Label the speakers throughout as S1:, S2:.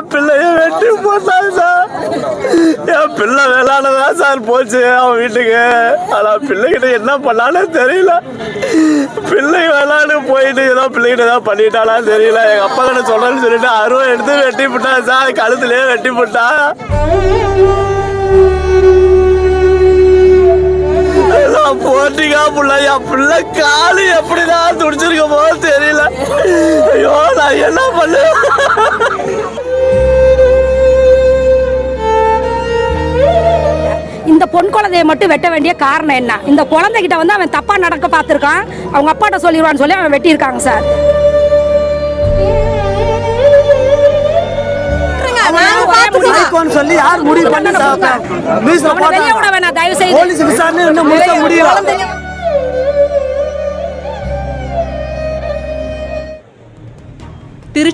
S1: என் பிள்ளைய வெட்டி போட்டாங்க சார். என் பிள்ளை விளாடதா சார் போச்சு அவன் வீட்டுக்கு. ஆனா பிள்ளைகிட்ட என்ன பண்ணானே தெரியல. பிள்ளை விளாடு போயிட்டு ஏதோ பிள்ளைகிட்ட ஏதோ பண்ணிட்டானா தெரியல. எங்க அப்பா கிட்ட சொல்றேன்னு சொல்லிட்டு அருவா எடுத்து வெட்டி போட்டான் சார். கழுத்துலயே வெட்டி போட்டான் போட்டிக்கா புள்ள. என் பிள்ளை காலு எப்படிதான் துடிச்சிருக்க போது தெரியல. ஐயோ நான் என்ன பண்ணுவேன்
S2: பொன் குழந்தைய மட்டும் வெட்ட வேண்டிய காரணம் என்ன? இந்த குழந்தைகிட்ட வந்து அவன் தப்பா நடக்க பார்த்துருக்கான். அவங்க அப்பாட்ட சொல்லிடுவான்னு சொல்லி அவன் வெட்டியிருக்காங்க சார்.
S3: சொல்லி யார் முடிவு பண்ணி
S2: தயவு செய்து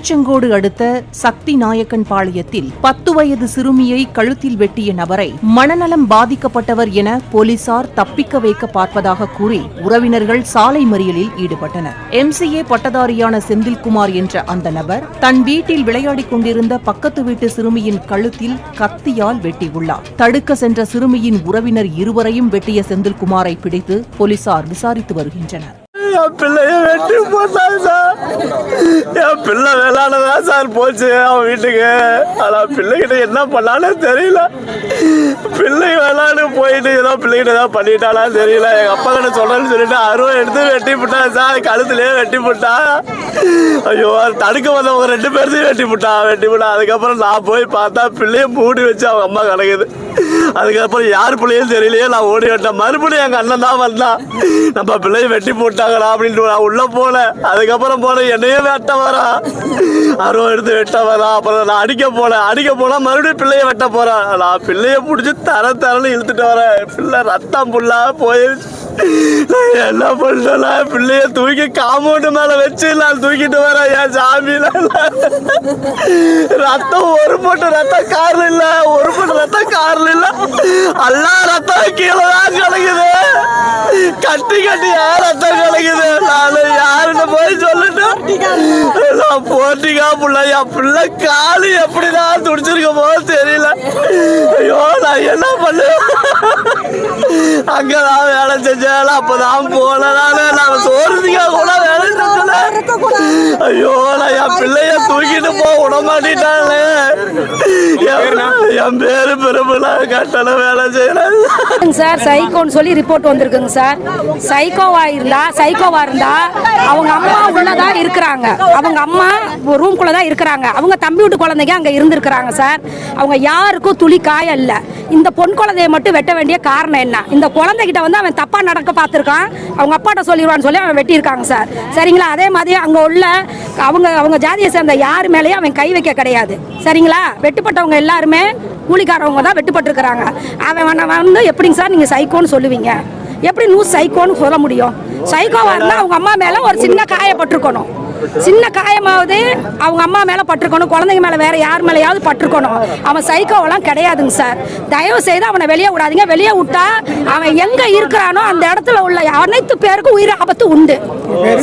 S4: திருச்செங்கோடு அடுத்த சக்தி நாயக்கன் பாளையத்தில் பத்து வயது சிறுமியை கழுத்தில் வெட்டிய நபரை மனநலம் பாதிக்கப்பட்டவர் என போலீசார் தப்பிக்க வைக்க பார்ப்பதாக கூறி உறவினர்கள் சாலை மறியலில் ஈடுபட்டனர். எம்சிஏ பட்டதாரியான செந்தில்குமார் என்ற அந்த நபர் தன் வீட்டில் விளையாடிக் கொண்டிருந்த பக்கத்து வீட்டு சிறுமியின் கழுத்தில் கத்தியால் வெட்டியுள்ளார். தடுக்க சென்ற சிறுமியின் உறவினர் இருவரையும் வெட்டிய செந்தில்குமாரை பிடித்து போலீசார் விசாரித்து வருகின்றனர்.
S1: என் பிள்ளைய வெட்டி போட்டாங்க சார் என் பிள்ளை விளாடதான் சார் போச்சு அவன் வீட்டுக்கு. ஆனா பிள்ளைகிட்ட என்ன பண்ணானே தெரியல. பிள்ளை விளாடு போயிட்டு ஏதோ பிள்ளைகிட்ட ஏதோ பண்ணிட்டானா தெரியல. எங்க அப்பா கிட்ட சொன்னேன்னு சொல்லிட்டு அருவா எடுத்து வெட்டி விட்டான் சார். கழுத்துலயே வெட்டி விட்டான் ஐயோ தடுக்க வந்தவங்க ரெண்டு பேர்த்தையும் வெட்டி விட்டான் வெட்டி விட்டான் அதுக்கப்புறம் நான் போய் பார்த்தா பிள்ளைய மூடி வச்சு அவங்க அம்மா கிடக்குது அதுக்கப்புறம் யார் பிள்ளையும் தெரியலையே நான் ஓடி விட்டேன் மறுபடியும் எங்கள் அண்ணன் தான் வந்தான். நம்ம பிள்ளையை வெட்டி போட்டாங்களா அப்படின்ட்டு நான் உள்ளே போனேன் அதுக்கப்புறம் போனேன் என்னையே வெட்ட வரா அருவம் எடுத்து வெட்ட வரா அப்புறம் நான் அடிக்க போனேன் அடிக்க போனால் மறுபடியும் பிள்ளைய வெட்ட போகிறேன் நான் பிள்ளைய பிடிச்சி தர தரன்னு இழுத்துட்டு வரேன். பிள்ளை ரத்தம் புல்லா போயிருச்சு. என்ன பண்ணல பிள்ளைய தூக்கி காம்பவுண்டு மேல வச்சு நான் தூக்கிட்டு வரேன் என் சாமியில. ரத்தம் ஒரு மூட்டை ரத்தம் கார்ல இல்ல. ஒரு போட்டு ரத்தம் கார்ல இல்ல. எல்லா ரத்தம் கீழே தான் கிடக்குது கட்டி யார் ரத்தம் கிடக்குது நானு யாருன்னு போய் சொல்லட்டும். நான் போட்டிக்கா புள்ள. என் பிள்ளை காலு எப்படிதான் துடிச்சிருக்க போது தெரியல. ஐயோ நான் என்ன பண்ணுவேன் அங்கதான் வேலை செஞ்சேன். அப்பதான் போனேன் நானு நான் சோறுதிக்கா கூட வேலை செஞ்சல. ஐயோ நான் என் பிள்ளைய தூக்கிட்டு போக விட மாட்டேட்டானே என் பேரு பெருமிழா கட்டண வேலை செய்யறேன்
S2: சார் சைக்கோன்னு சொல்லி ரிப்போர்ட் வந்திருக்குங்க சார். சைக்கோவா இருந்தா சைக்கோவா இருந்தா அவங்க அம்மா உள்ளதா இருக்கிறாங்க. அவங்க அம்மா ரூம்குள்ள தான் இருக்கிறாங்க. அவங்க தம்பி வீட்டு குழந்தைங்க அங்க இருந்திருக்கிறாங்க சார். அவங்க யாருக்கும் துளி காயம் இல்ல இந்த பொன் குழந்தைய மட்டும் வெட்ட வேண்டிய காரணம் என்ன? இந்த குழந்தைகிட்ட வந்து அவன் தப்பா நடக்க பார்த்துருக்கான். அவங்க அப்பாட்ட சொல்லிடுவான்னு சொல்லி அவன் வெட்டியிருக்காங்க சார். சரிங்களா? அதே மாதிரி அங்க உள்ள அவங்க அவங்க ஜாதியை சேர்ந்த யார் மேலேயும் அவன் கை வைக்க கிடையாது. சரிங்களா? வெட்டுப்பட்டவங்க எல்லாருமே கூலிக்காரவங்க தான் வெட்டுப்பட்டிருக்கிறாங்க. அவன் வந்து எப்படிங்க சார் நீங்கள் சைக்கோன்னு சொல்லுவீங்க? எப்படி நியூஸ் சைக்கோன்னு சொல்ல முடியும்? சைக்கோவாக இருந்தால் அவங்க அம்மா மேலே ஒரு சின்ன காயப்பட்டிருக்கணும். சின்ன காயமாவது அவங்க அம்மா மேலே பட்டிருக்கணும் குழந்தைங்க மேலே வேற யார் மேலேயாவது பட்டிருக்கணும். அவன் சைக்கோவெல்லாம் கிடையாதுங்க சார் தயவு செய்து அவனை வெளியே விடாதீங்க. வெளியே விட்டா அவன் எங்க இருக்கிறானோ அந்த இடத்துல உள்ள அனைத்து பேருக்கும் உயிர் ஆபத்து உண்டு.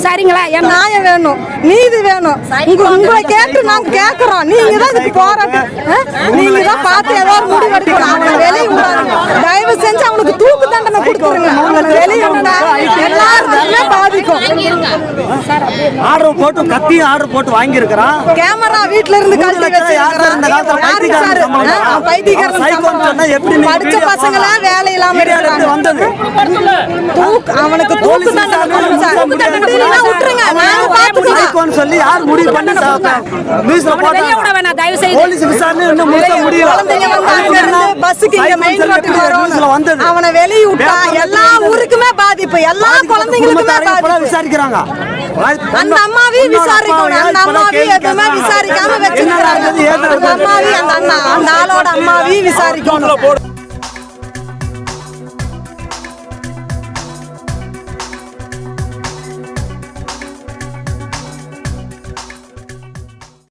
S2: சரிங்களா? என்
S5: நியாயம் வேணும். நீதி வேணும். உங்க உங்களை கேட்டு நாங்க கேக்குறோம். நீங்க தான் இதுக்கு போராட்டம்? நீங்க தான் பார்த்து ஏதோ ஒரு முடிவு எடுக்கணும் அவனை வெளியே விடாதீங்க. தயவு செஞ்சு அவனுக்கு தூக்கு
S3: ஆர்டர் போட்டு கத்தியும் ஆர்டர் போட்டு வாங்கியிருக்கிறான்.
S5: கேமரா வீட்ல இருந்து கழட்டி
S3: யார் இந்த காலத்துல பைத்தியக்காரன் சம்பளம்? தரா?
S5: பைத்தியக்காரன்
S3: சைக்கோன்னு சொன்னா எப்படி
S5: படிச்ச
S3: வீடியோ
S5: பசங்க
S3: பார்க்கலாம்?
S5: வேலை இல்லாம இருக்கிறாங்க.
S3: வந்தது.
S5: தூக்கு அவனுக்கு தூக்கு
S3: போலீஸ்
S5: தண்டனை சார். விட்டுருங்க. நாங்க பாத்துக்கிறோம்
S3: சைக்கோன்னு சொல்லி யார் முடிவு பண்ணி நியூஸ்ல போட்டாங்க
S2: வேணாம் தயவு செய்து
S3: போலீஸ் விசாரணை இன்னும் முடியல
S5: குழந்தைங்க வந்து அங்க இருந்து பஸ்ஸுக்கு இங்க மெயின் ரோட்டுக்கு
S3: வந்தது.
S5: அவனை வெளிய விட்டா எல்லா ஊருக்குமே பாதிப்பு. எல்லா குழந்தைங்களுக்குமே பாதிப்பு.
S3: விசாரிக்கிறாங்க.
S5: அந்த அம்மாவையும் விசாரிக்கணும். அந்த அம்மாவையும் எதுவுமே விசாரிக்காம வச்சிருக்காங்க அந்த அம்மாவையும் அந்த அண்ணா அந்த ஆளோட அம்மாவையும் விசாரிக்கணும்.